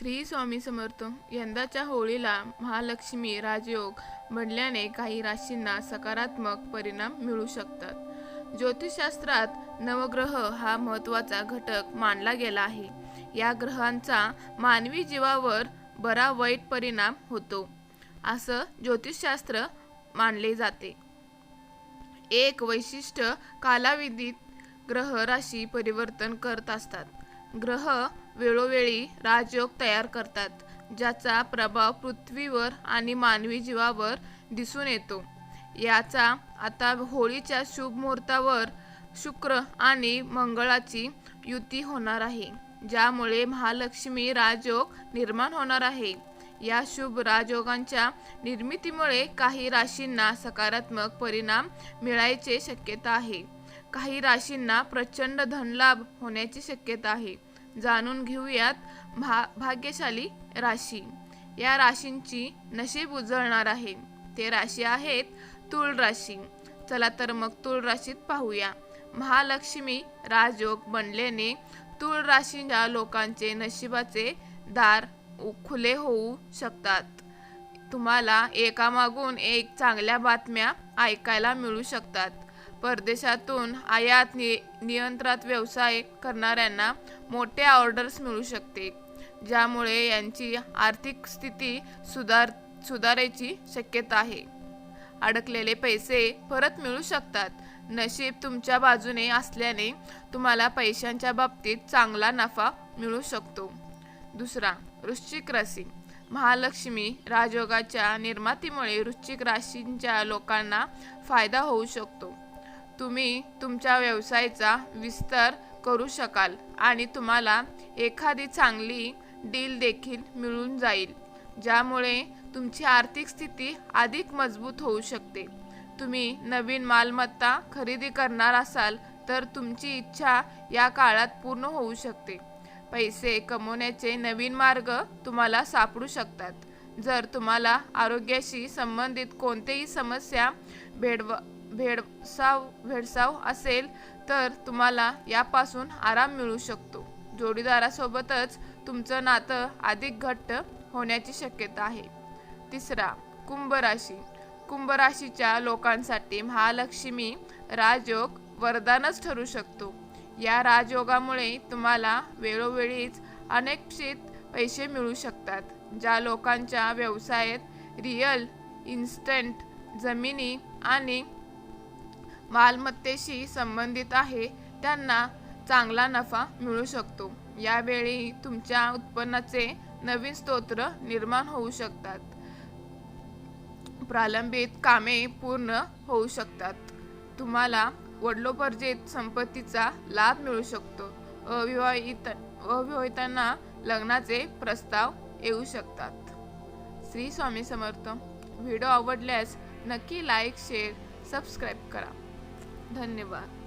श्री स्वामी समर्थ यंदाच्या होळीला महालक्ष्मी राजयोग बनल्याने काही राशींना सकारात्मक परिणाम मिळू शकतात. ज्योतिषशास्त्रात नवग्रह हा महत्त्वाचा घटक मानला गेला आहे. या ग्रहांचा मानवी जीवावर बरा वाईट परिणाम होतो असं ज्योतिषशास्त्र मानले जाते. एक वैशिष्ट्य कालावधीत ग्रह राशी परिवर्तन करत असतात. ग्रह वेळोवेळी राजयोग तयार करतात ज्याचा प्रभाव पृथ्वीवर आणि मानवी जीवावर दिसून येतो. याचा आता होळीच्या शुभ मुहूर्तावर शुक्र आणि मंगळाची युती होणार आहे ज्यामुळे महालक्ष्मी राजयोग निर्माण होणार आहे. या शुभ राजयोगांच्या निर्मितीमुळे काही राशींना सकारात्मक परिणाम मिळायचे शक्यता आहे. काही राशींना प्रचंड धनलाभ होण्याची शक्यता आहे. जाणून घेऊयात भा भाग्यशाली राशी. या राशींची नशीब उजळणार आहे. ते राशी आहेत तुळ राशी. चला तर मग तुळ राशीत पाहूया. महालक्ष्मी राजयोग बनल्याने तुळ राशीच्या लोकांचे नशिबाचे दार उ- खुले होऊ शकतात. तुम्हाला एकामागून एक चांगल्या बातम्या ऐकायला मिळू शकतात. परदेशातून आयात नि नियंत्रणात व्यवसाय करणाऱ्यांना मोठे ऑर्डर्स मिळू शकते ज्यामुळे यांची आर्थिक स्थिती सुधार सुधारायची शक्यता आहे. अडकलेले पैसे परत मिळू शकतात. नशीब तुमच्या बाजूने असल्याने तुम्हाला पैशांच्या बाबतीत चांगला नफा मिळू शकतो. दुसरा वृश्चिक राशी. महालक्ष्मी राजयोगाच्या निर्मातीमुळे वृश्चिक राशींच्या लोकांना फायदा होऊ शकतो. तुम्ही तुमच्या व्यवसायाचा विस्तार करू शकाल आणि तुम्हाला एखादी चांगली डील देखील मिळून जाईल ज्यामुळे तुमची आर्थिक स्थिती अधिक मजबूत होऊ शकते. तुम्ही नवीन मालमत्ता खरेदी करणार असाल तर तुमची इच्छा या काळात पूर्ण होऊ शकते. पैसे कमवण्याचे नवीन मार्ग तुम्हाला सापडू शकतात. जर तुम्हाला आरोग्याशी संबंधित कोणतेही समस्या भेडव भेडसाव भेडसाव असेल तर तुम्हाला यापासून आराम मिळू शकतो. जोडीदारासोबतच तुमचं नातं अधिक घट्ट होण्याची शक्यता आहे. तिसरा कुंभ राशी कुंभ राशीच्या लोकांसाठी महालक्ष्मी राजयोग वरदानच ठरू शकतो. या राजयोगामुळे तुम्हाला वेळोवेळीच अनेक्षित पैसे मिळू शकतात ज्या लोकांच्या व्यवसायात रिअल इन्स्टंट जमिनी आणि मालमत्तेशी संबंधित आहे त्यांना चांगला नफा मिळू शकतो. यावेळी तुमच्या उत्पन्नाचे नवीन स्तोत्र निर्माण होऊ शकतात. प्रलंबित कामे पूर्ण होऊ शकतात. तुम्हाला वडलोपर्जित संपत्तीचा लाभ मिळू शकतो. अविवाहित अविवाहितांना लग्नाचे प्रस्ताव येऊ शकतात. श्री स्वामी समर्थ. व्हिडिओ आवडल्यास नक्की लाईक शेअर सबस्क्राईब करा. धन्यवाद.